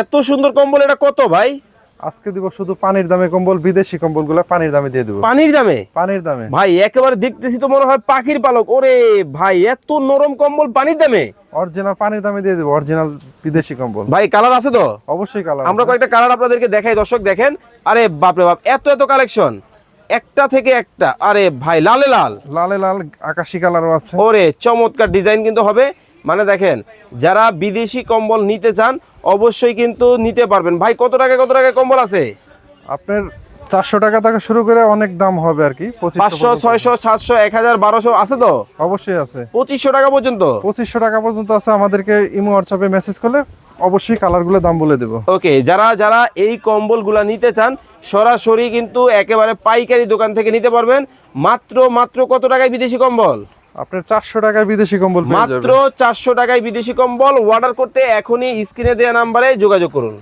এত সুন্দর কম্বল এটা কত ভাই? আজকে দিব শুধু পানির দামে কম্বল বিদেশি কম্বলগুলা পানির দামে দিয়ে দিব। পানির দামে? পানির দামে। ভাই একেবারে দেখতেছি তো মনে হয় পাখির পালক। ওরে ভাই এত নরম কম্বল পানির দামে? অরিজিনাল পানির দামে দিয়ে দিব অরিজিনাল বিদেশি কম্বল। ভাই কালার আছে তো? অবশ্যই কালার আমরা কয়েকটা কালার আপনাদেরকে দেখাই দর্শক দেখেন। আরে বাপরে বাপ এত এত কালেকশন একটা থেকে একটা। আরে ভাই লালে লাল। লালে লাল আকাশি কালারও আছে। ওরে চমৎকার ডিজাইন কিন্তু হবে। মানে দেখেন যারা বিদেশি কম্বল নিতে চান অবশ্যই কিন্তু নিতে পারবেন। ভাই কত টাকা কত টাকা কম্বল আছে? আপনার চারশো টাকা থেকে শুরু করে অনেক দাম হবে আর কি পাঁচশো ছয়শো সাতশো এক হাজার বারোশো আছে তো? অবশ্যই আছে। পঁচিশশো টাকা পর্যন্ত? পঁচিশশো টাকা পর্যন্ত আছে আমাদেরকে ইমো হোয়াটসঅ্যাপে মেসেজ করলে অবশ্যই কালারগুলো দাম বলে দেবো। ওকে যারা যারা এই কম্বলগুলা নিতে চান সরাসরি কিন্তু একেবারে পাইকারি দোকান থেকে নিতে পারবেন। মাত্র মাত্র কত টাকায় বিদেশি কম্বল? আপনার চারশো টাকায় বিদেশি কম্বল মাত্র যাবেন। চারশো টাকায় বিদেশি কম্বল অর্ডার করতে এখনই স্ক্রিনে দেওয়া নাম্বারে যোগাযোগ করুন।